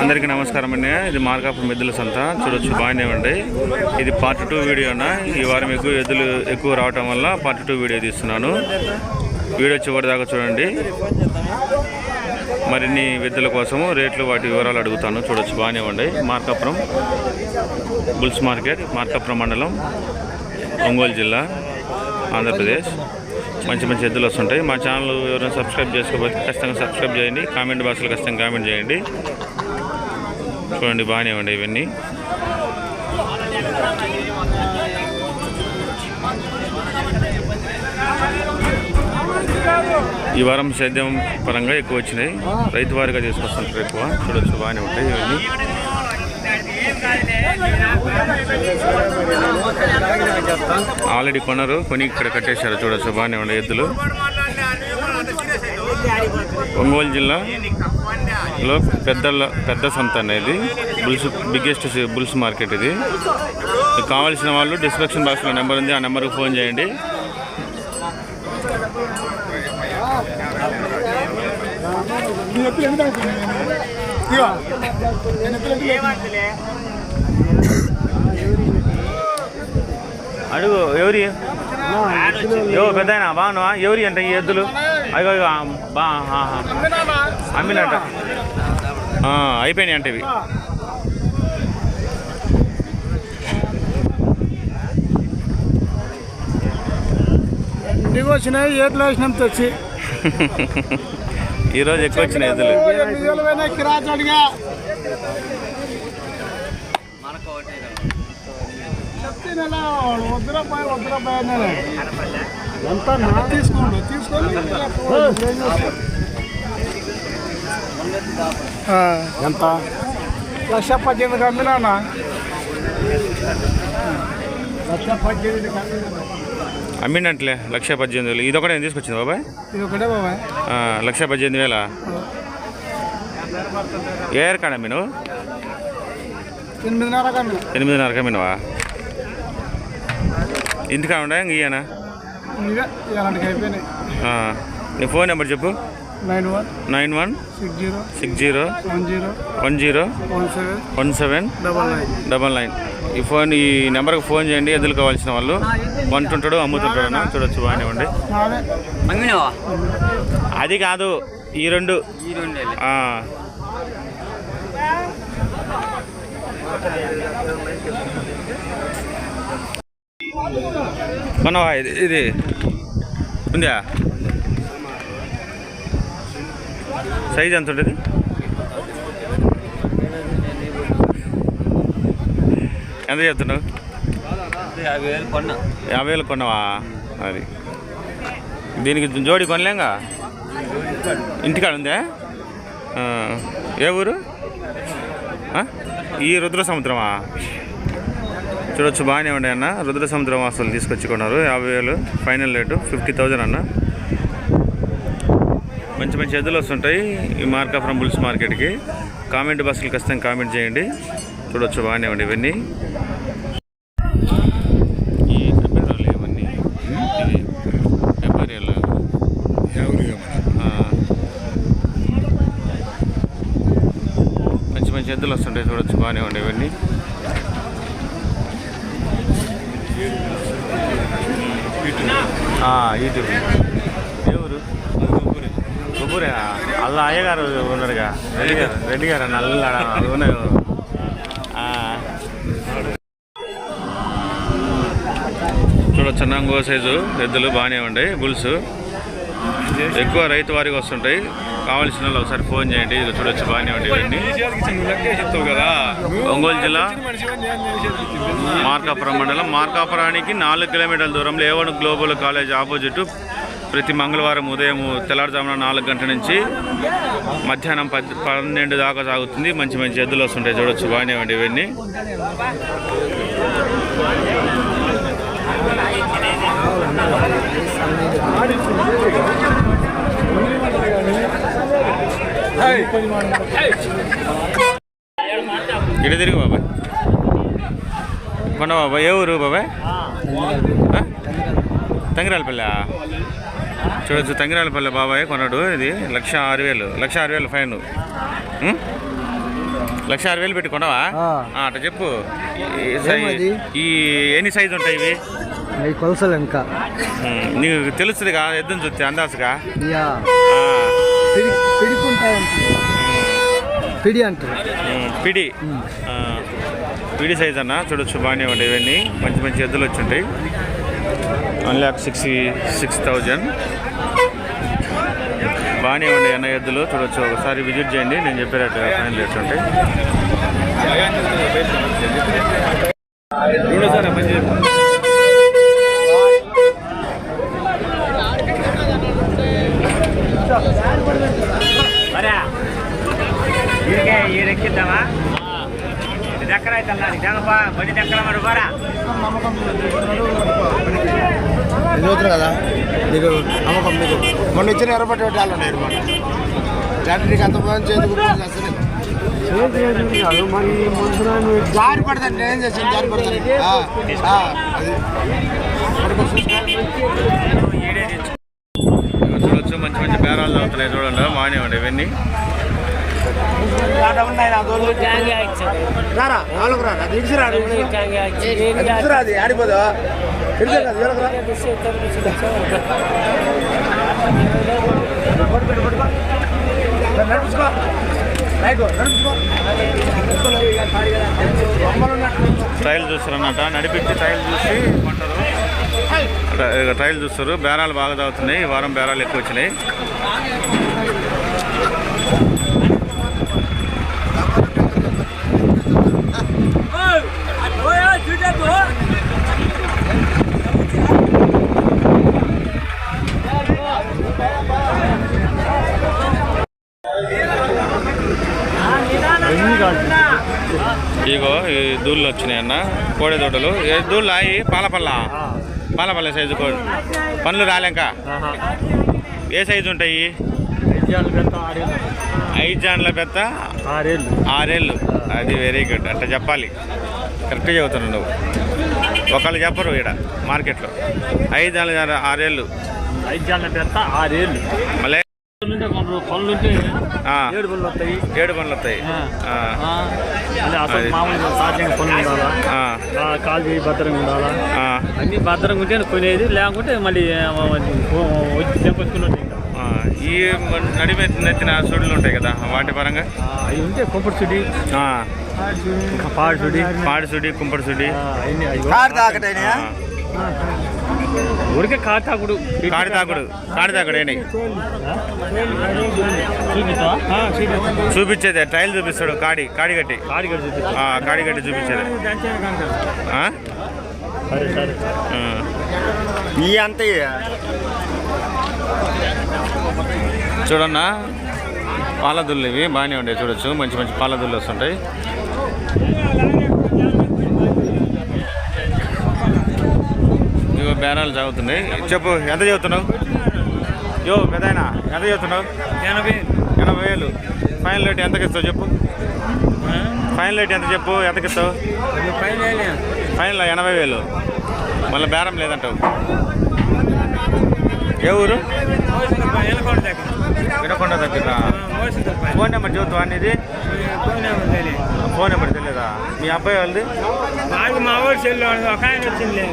అందరికీ నమస్కారం అండి. ఇది మార్కాపురం ఎద్దుల సంత. చూడొచ్చు బాగానే ఉండి ఇది పార్ట్ టూ వీడియోనా ఈ వారం ఎక్కువ ఎద్దులు ఎక్కువ రావటం వల్ల పార్ట్ టూ వీడియో తీస్తున్నాను. వీడియో చివరిదాకా చూడండి. మరిన్ని ఎద్దుల కోసము రేట్లు వాటి వివరాలు అడుగుతాను. చూడొచ్చు బాగానే ఉండి మార్కాపురం బుల్స్ మార్కెట్ మార్కాపురం మండలం ఒంగోలు జిల్లా ఆంధ్రప్రదేశ్. మంచి మంచి ఎద్దులు వస్తుంటాయి. మా ఛానల్ ఎవరైనా సబ్స్క్రైబ్ చేసుకోకపోతే ఖచ్చితంగా సబ్స్క్రైబ్ చేయండి. కామెంట్ బాక్స్లో ఖచ్చితంగా కామెంట్ చేయండి. చూడండి బాగానే ఉండే ఇవన్నీ. ఈ వారం సేద్యం పరంగా ఎక్కువ వచ్చినాయి. రైతు వారిగా తీసుకొస్తుంటారు ఎక్కువ. చూడొచ్చు బాగానే ఉంటాయి ఇవన్నీ. ఆల్రెడీ కొన్నారు కొని ఇక్కడ కట్టేశారు. చూడొచ్చు బాగానే ఉండే ఎద్దులు. ఒంగోలు జిల్లాలో పెద్ద పెద్ద సంత అనేది బుల్స్ బిగ్గెస్ట్ బుల్స్ మార్కెట్ ఇది. కావాల్సిన వాళ్ళు డిస్క్రిప్షన్ బాక్స్లో నెంబర్ ఉంది ఆ నెంబర్కి ఫోన్ చేయండి. అడుగు ఎవరి? పెద్ద బాగున్నావా? ఎవరి అంటే ఈ ఎద్దులు? అయ్యో బా ఆ, అయిపోయినాయి అంటే ఇవి. వచ్చినాయి ఏట్లు వేసినాం తెచ్చి. ఈరోజు ఎక్కువ వచ్చినాయి ఎద్దులు చెప్తే వద్దురా వద్దురా తీసుకోండి తీసుకొని ఎంత? లక్ష పద్దెనిమిది కమ్మినా లక్ష పద్దెనిమిది కమ్మినా అమ్మినట్లే లక్ష పద్దెనిమిది వేలు. ఇది ఒకటే తీసుకొచ్చింది బాబాయ్? ఇది ఒకటే బాబాయ్. ఆ, లక్ష పద్దెనిమిది వేల? ఏ కాడ మీను ఎనిమిదిన్నర ఎనిమిదిన్నర కమ్మినవా ఇంటికా ఉండే ఇంక ఇయ్యనా ఇవే ఇలాంటివి అయిపోయినాయి. ఆ, నీ ఫోన్ నెంబర్ చెప్పు. Nine one nine one six zero six zero one zero one zero one seven one seven double nine. Double nine. ఈ ఫోన్ ఈ నెంబర్కి ఫోన్ చేయండి ఎదురు కావాల్సిన వాళ్ళు. కొంటుంటాడు అమ్ముతుంటాడు అన్న. చూడొచ్చు బాగానే ఉండి. అది కాదు ఈ రెండు. ఈ రెండే ఆ. ఇది ఇది ఉందా? సైజ్ ఎంత ఉంటుంది? ఎంత చెప్తున్నావు? యాభై వేలు కొన్నా యాభై వేలు కొన్నావా? అది. దీనికి జోడి కొనలేంగా? ఇంటికాడ ఉందా? ఏ ఊరు? ఈ రుద్ర సముద్రమా చూడొచ్చు బాగానే ఉండే అన్న. రుద్ర సముద్రం అసలు తీసుకొచ్చి కొన్నారు యాభై వేలు ఫైనల్ రేటు ఫిఫ్టీ థౌజండ్ అన్న. మంచి మంచి ఎద్దులు వస్తుంటాయి ఈ మార్కాపురం బుల్స్ మార్కెట్కి. కామెంట్ బాక్స్లు ఖచ్చితంగా కామెంట్ చేయండి. చూడొచ్చు బాగానే ఉండే ఇవన్నీ. ఈ మంచి మంచి ఎద్దులు వస్తుంటాయి చూడొచ్చు బాగానే ఉండే ఇవన్నీ. యూట్యూబ్ ఏ ఊరు కొబ్బూరేనా అల్లా అయ్యగారు ఉన్నారుగా. రెడ్డి గారు రెడ్డి గారు నల్ల అది ఉన్నాయి. ఆ. చిన్న అన్న సైజు ఎద్దులు బాగానే ఉన్నాయి బుల్స్. ఎక్కువ రైతు వారికి వస్తుంటాయి. కావాల్సిన వాళ్ళు ఒకసారి ఫోన్ చేయండి. ఇది చూడొచ్చు బాగానే ఉండే చెప్తావు కదా ఒంగోలు జిల్లా మార్కాపురం మండలం. మార్కాపురానికి నాలుగు కిలోమీటర్ల దూరంలో ఏవన్ గ్లోబల్ కాలేజ్ ఆపోజిట్ ప్రతి మంగళవారం ఉదయం తెల్లారుజామున నాలుగు గంటల నుంచి మధ్యాహ్నం పద్ పన్నెండు దాకా సాగుతుంది. మంచి మంచి ఎద్దులు వస్తుంటాయి. చూడొచ్చు బాగానే ఉండి ఇవన్నీ. ఇటు తిరిగి బాబాయ్. కొన్న బాబాయ్. ఏ ఊరు బాబాయ్? తంగిరాలపల్లె. చూడొచ్చు తంగిరాలపల్లె బాబాయ్ కొన్నాడు ఇది. లక్ష ఆరు వేలు. లక్ష ఆరు వేలు ఫైన్? లక్ష ఆరు వేలు పెట్టుకున్నావా అట్లా చెప్పు? ఈ ఎన్ని సైజు ఉంటాయి ఇవి? అవి కొలసలు ఇంకా ఉమ్, నీకు తెలుస్తుందిగా ఎద్దును చూస్తే అందాసుగా పిడి అంటారు. పిడి. పిడి సైజ్ అన్న చూడొచ్చు బాగానే ఉంటాయి ఇవన్నీ. మంచి మంచి ఎద్దులు వచ్చి ఉంటాయి one lakh six six thousand. బాగానే ఉండే అన్న ఎద్దులు. చూడొచ్చు ఒకసారి విజిట్ చేయండి. నేను చెప్పేటట్టు ఫైనల్ రేట్స్ ఉంటాయి. చదువుతారు కదా? నమ్మకం నీకు. మొన్న ఇచ్చిన ఎర్రపట్టి వాళ్ళు ఉన్నాయి అనమాట నీకు అంత అసలు మరి మందురాన్ని జారి పడతాను నేనేం చేశాను? జారి పడతాను ఆ, ఆ, అది చూడొచ్చు మంచి మంచి బేరాలు అవుతున్నాయి చూడండి. ఉండే ఇవన్నీ. రారా? నాలుగు ట్రయల్ చూస్తారన్నమాట. నడిపించి ట్రయల్ చూసి కొంటారు. ఇక ట్రయల్ చూస్తారు. బేరాలు బాగా తాగుతున్నాయి. ఈ వారం బేరాలు ఎక్కువ వచ్చినాయి. ఇగో ఈ దూళ్ళు వచ్చినాయి అన్న. కోడె దొడ్డలు ఏ దూళ్ళు అయి పాలపల్ల. పాలపల్ల సైజు కోడి పనులు రాలేక? ఏ సైజు ఉంటాయి ఐదు జాన్ల పెద్ద ఆరేళ్ళు ఆరేళ్ళు అది వెరీ గుడ్ అట్లా చెప్పాలి. కరెక్ట్గా చెబుతున్నావు నువ్వు. ఒకళ్ళు చెప్పరు ఇక్కడ మార్కెట్లో. ఐదు జాన్ల ఆరేళ్ళు ఐదు జాల పెద్ద ఆరేళ్ళు మళ్ళీ ఉంటే కొందరు పనులు ఉంటే ఆ, ఏడు పనులు వస్తాయి ఏడు పనులు వస్తాయి ఆ, ఆ, మళ్ళీ అసలు అది. మామూలుగా సాధ్యంగా పనులు ఉండాలా ఆ, ఆ, కాలు చేయి భద్రంగా ఉండాలా ఆ, అన్ని భద్రంగా ఉంటే కొనేది లేకుంటే మళ్ళీ ఆ, ఓ- వచ్చి తెంపొచ్చుకున్నట్టు ఇంకా ఆ. ఈ నడిమె నెత్తిన సుడులు ఉంటాయి కదా వాటి పరంగా ఆ, అవి ఉంటే కొప్పటి చుడి ఆ, ఇంకా పాడు చుడి పాడి సుడి కుంపడి సుడి ఆ, అవన్నీ అవి కారు తాకటైనా ఆ, ఊరికే కాటాకుడు కాడి తాకుడు కాడి తాకుడు ఏంటి చూపించేది ట్రయల్ చూపిస్తాడు కాడి కాడి కట్టి కాడి కూడా చూపిస్తా. ఆ, కాడి కట్టి చూపించేది. ఈ అంత చూడన్నా పాలదుళ్ళు ఇవి బాగానే ఉంటాయి చూడొచ్చు. మంచి మంచి పాలదుళ్ళు వస్తుంటాయి. ఇవో బేరాలు సాగుతున్నాయి చెప్పు ఎంత చదువుతున్నావు? యో పెదాయన ఎంత చదువుతున్నావు? ఎనభై. ఎనభై వేలు. ఫైనల్ రేట్ ఎంతకి ఇస్తావు చెప్పు? ఫైనల్ రేట్ ఎంత చెప్పు? ఎంతకి ఇస్తావు? ఫైనల్ ఎనభై వేలు. మళ్ళీ బేరం లేదంటావు. ఏ ఊరు? వినకొండ దగ్గర. ఫోన్ నెంబర్ చూద్దాం అనేది ఫోన్ నెంబర్ తెలియదా మీ అబ్బాయి వాళ్ళది? మా ఊరు చెల్లి ఒక ఆయన వచ్చింది.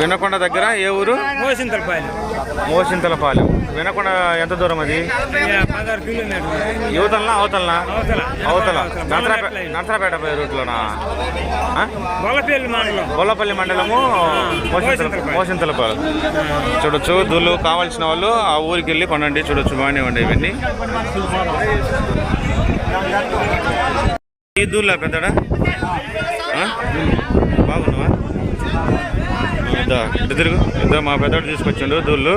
వినకొండ దగ్గర ఏ ఊరు? మోసిన తలపాయలు మోసింతలపాలెం. వినకొండ ఎంత దూరం అది? యువతలనా అవతలనా? అవతల. నర్సరాపేట పోయే రూట్లోనా? బొల్లపల్లి మండలము మోసింతల మోసింతలపాలెం. చూడొచ్చు దూళ్ళు కావాల్సిన వాళ్ళు ఆ ఊరికి వెళ్ళి కొనండి చూడొచ్చు బాగానే ఉండే ఇవన్నీ. ఈ దూళ్ళ పెద్దడా? ఇద్దా ఇటు తిరుగు. ఇద్దరు మా పెద్దోడు తీసుకొచ్చిండు దూళ్ళు.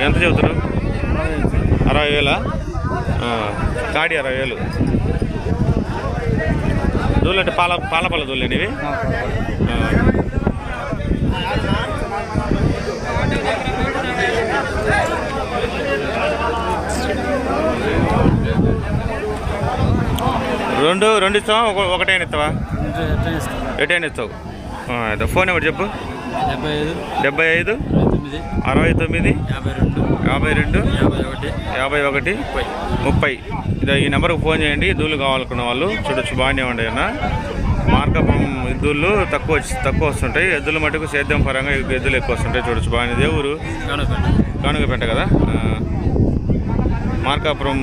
ఎంత చెబుతారు? అరవై వేలా? కాడి అరవై వేలు. దూళ్ళు అంటే పాల పాలపల్ల దూళ్ళు ఆ. రెండు రెండు ఇస్తావా? ఒక- ఒకటైనా ఇస్తావా? ఎటైనా ఇస్తావు. ఫోన్ నెంబర్ చెప్పు. డెబ్బై ఐదు అరవై తొమ్మిది యాభై రెండు యాభై రెండు యాభై ఒకటి ముప్పై. ఇదో ఈ నెంబర్కి ఫోన్ చేయండి ఎద్దులు కావాలనుకున్న వాళ్ళు చూడొచ్చు బాగానే ఉండే అన్న. మార్కపం ఎద్దులు తక్కువ తక్కువ వస్తుంటాయి. ఎద్దుల మటుకు సేద్యం పరంగా ఎద్దులు ఎక్కువ వస్తుంటాయి. చూడొచ్చు బాగానే ఇదే ఊరు? కానుగపేట కదా. మార్కాపురం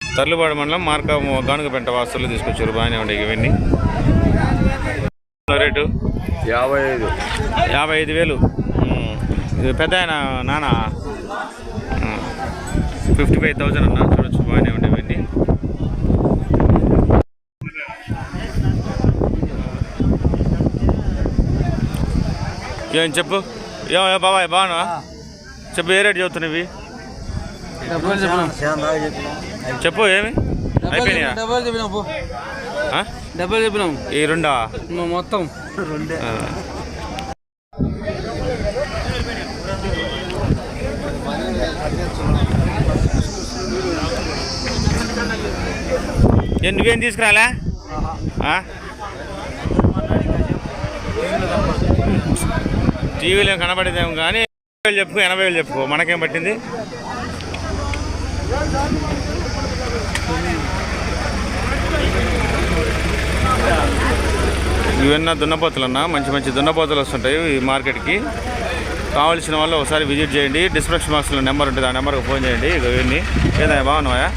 తర్లుబాడు మండలం మార్కా గానుగపేట వాస్తులు తీసుకొచ్చారు. బాగానే ఉండే ఇవన్నీ. యాభై ఐదు. యాభై ఐదు వేలు. పెద్ద ఆయన నాన్న ఫిఫ్టీ ఫైవ్ థౌజండ్ అన్న. చూడొచ్చు బాగానే ఉండే ఇవన్నీ ఏం చెప్పు? ఏమో బాబాయ్ బాగున్నా చెప్పు ఏ రేటు చెప్పినాం చెప్పు. ఏమి? అయిపోయినాయా? డబ్బులు చెప్పినాం ఈ రెండా? మొత్తం. ఏ, నువ్వేం తీసుకురాలా? ఆ? టీవీలో కనబడేదేమో కానీ ఎనభై వేలు చెప్పుకో ఎనభై వేలు చెప్పుకో. మనకేం పట్టింది? ఇవన్నీ దున్నపోతులు అన్న మంచి మంచి దున్నపోతులు వస్తుంటాయి ఈ మార్కెట్కి. కావాల్సిన వాళ్ళు ఒకసారి విజిట్ చేయండి. డిస్క్రిప్షన్ బాక్స్లో నెంబర్ ఉంటుంది ఆ నెంబర్కి ఫోన్ చేయండి. ఇక ఇవన్నీ. ఏదైనా బాగున్నాయా?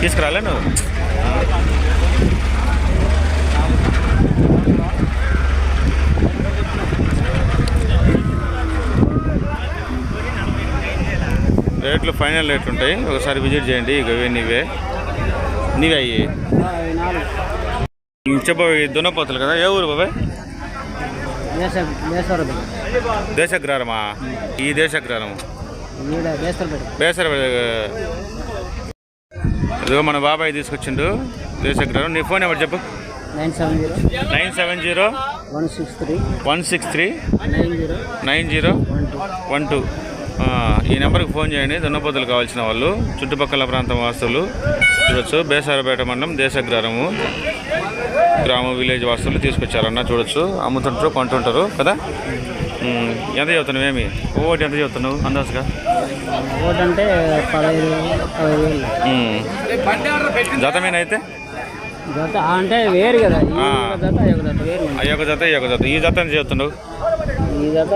తీసుకురాలే నువ్వు. రేట్లు ఫైనల్ రేట్లు ఉంటాయి. ఒకసారి విజిట్ చేయండి. ఇక ఇవే. నీవే నీవే అయ్యి. చెప్పు ఈ దున్నపోతులు కదా ఏ ఊరు బాబాయ్? దేశగ్రారమా ఈ దేశగ్రారము బేసర ఇదిగో మన బాబాయ్ తీసుకొచ్చిండు దేశగ్రారం నీ ఫోన్ నెంబర్ చెప్పు. Nine seven zero. One six three. Nine zero. Nine zero. One two. ఈ నెంబర్కి ఫోన్ చేయండి. దున్నపోతులు కావాల్సిన వాళ్ళు చుట్టుపక్కల ప్రాంతం వాస్తులు చూడొచ్చు. బేసారపేట మండలం దేశగ్రారము గ్రామ విలేజ్ వాస్తులు తీసుకొచ్చారన్న చూడొచ్చు. అమ్ముతుంటారు కొంటుంటారు కదా? ఎంత చదువుతున్నావు ఏమి? ఓటి ఎంత చదువుతున్నావు అందాజుగా? ఒకటి అంటే పదహైదు పదహైదు వేలు. ఉమ్. జతమేనైతే జత అంటే వేరు కదా. అయ్యొక జత ఈ ఒక జత ఈ జత ఎంత చదువుతున్నావు ఈ జత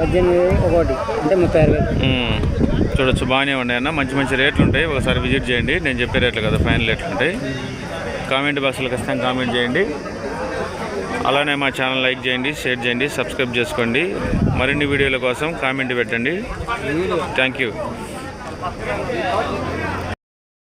పద్దెనిమిది ఒకటి అంటే ముప్పై ఆరు వేలు. చూడొచ్చు బాగానే ఉన్నాయి అన్న మంచి మంచి రేట్లు ఉంటాయి. ఒకసారి విజిట్ చేయండి. నేను చెప్పే రేట్లు కదా ఫైనల్ రేట్లు ఉంటాయి. కామెంట్ బాక్స్లో ఖచ్చితంగా కామెంట్ చేయండి. అలానే మా ఛానల్ లైక్ చేయండి షేర్ చేయండి సబ్స్క్రైబ్ చేసుకోండి. మరిన్ని వీడియోల కోసం కామెంట్ పెట్టండి. Thank you.